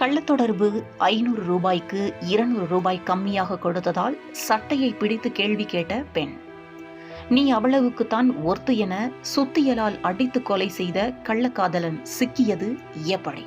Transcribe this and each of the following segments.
கள்ளத்தொடர்பு ஐநூறு ரூபாய்க்கு இருநூறு ரூபாய் கம்மியாக கொடுத்ததால் சட்டையை பிடித்து கேள்வி கேட்ட பெண். நீ அவ்வளவுக்குத்தான் ஒர்த்து என சுத்தியலால் அடித்து கொலை செய்த கள்ளக்காதலன் சிக்கியது எப்படி?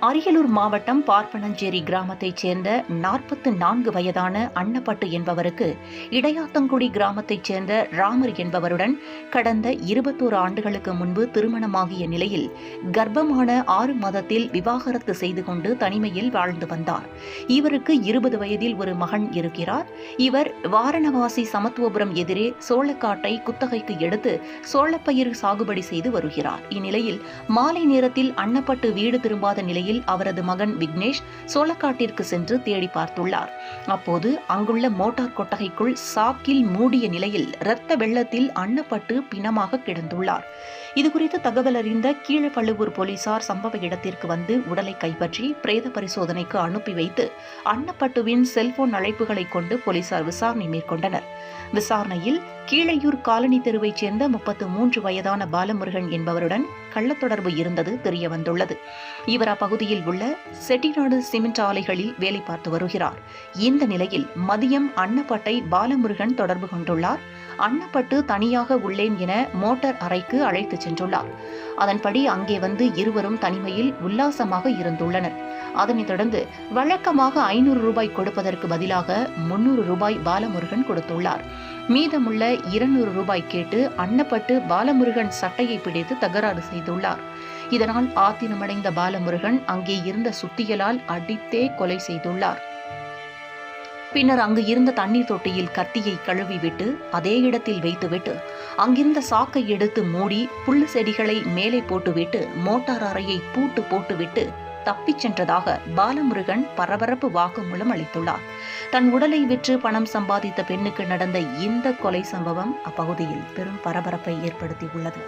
அரியலூர் மாவட்டம் பார்ப்பனஞ்சேரி கிராமத்தைச் சேர்ந்த நாற்பத்து நான்கு வயதான அன்னப்பட்டு என்பவருக்கு இடையாத்தங்குடி கிராமத்தைச் சேர்ந்த ராமர் என்பவருடன் கடந்த இருபத்தோரு ஆண்டுகளுக்கு முன்பு திருமணமாகிய நிலையில் கர்ப்பமான ஆறு மாதத்தில் விவாகரத்து செய்து கொண்டு தனிமையில் வாழ்ந்து வந்தார். இவருக்கு இருபது வயதில் ஒரு மகன் இருக்கிறார். இவர் வாரணவாசி சமத்துவபுரம் எதிரே சோளக்காட்டை குத்தகைக்கு எடுத்து சோளப்பயிர் சாகுபடி செய்து வருகிறார். இந்நிலையில் மாலை நேரத்தில் அன்னப்பட்டு வீடு திரும்பாத நிலை நிலையில் அவரது மகன் விக்னேஷ் சோளக்காட்டிற்கு சென்று தேடி பார்த்துள்ளார். அப்போது அங்குள்ள மோட்டார் கொட்டகைக்குள் சாக்கில் மூடிய நிலையில் இரத்த வெள்ளத்தில் அன்னப்பட்டு பிணமாக கிடந்துள்ளார். இதுகுறித்து தகவல் அறிந்த கீழப்பழுவூர் போலீசார் சம்பவ இடத்திற்கு வந்து உடலை கைப்பற்றி பிரேத பரிசோதனைக்கு அனுப்பி வைத்து அன்னப்பட்டுவின் செல்போன் அழைப்புகளை கொண்டு போலீசார் விசாரணை மேற்கொண்டனர். விசாரணையில் கீழையூர் காலனி தெருவைச் சேர்ந்த முப்பத்து மூன்று வயதான பாலமுருகன் என்பவருடன் கள்ளத்தொடர்பு இருந்தது தெரியவந்துள்ளது. இவர் அப்பகுதியில் உள்ள செட்டிநாடு சிமெண்ட் ஆலைகளில் வேலை பார்த்து வருகிறார். இந்த நிலையில் மதியம் அன்னப்பட்டை பாலமுருகன் தொடர்பு கொண்டுள்ளார். அன்னப்பட்டு தனியாக உள்ளேன் என மோட்டார் அறைக்கு அழைத்துச் சென்றுள்ளார். அதன்படி அங்கே வந்து இருவரும் தனிமையில் உல்லாசமாக இருந்துள்ளனர். அதனைத் தொடர்ந்து வழக்கமாக ஐநூறு ரூபாய் கொடுப்பதற்கு பதிலாக முன்னூறு ரூபாய் பாலமுருகன் கொடுத்துள்ளார். மீதமுள்ள இருநூறு ரூபாய் கேட்டு அன்னப்பட்டு பாலமுருகன் சட்டையை பிடித்து தகராறு செய்துள்ளார். இதனால் ஆத்திரமடைந்த பாலமுருகன் அங்கே இருந்த சுத்தியலால் அடித்தே கொலை செய்துள்ளார். பின்னர் அங்கு இருந்த தண்ணீர் தொட்டியில் கத்தியை கழுவிவிட்டு அதே இடத்தில் வைத்துவிட்டு அங்கிருந்த சாக்கை எடுத்து மூடி புல்லு செடிகளை மேலே போட்டுவிட்டு மோட்டார் அறையை பூட்டு போட்டுவிட்டு தப்பிச் சென்றதாக பாலமுருகன் பரபரப்பு வாக்குமூலம் அளித்துள்ளார். தன் உடலை விற்று பணம் சம்பாதித்த பெண்ணுக்கு நடந்த இந்த கொலை சம்பவம் அப்பகுதியில் பெரும் பரபரப்பை ஏற்படுத்தியுள்ளது.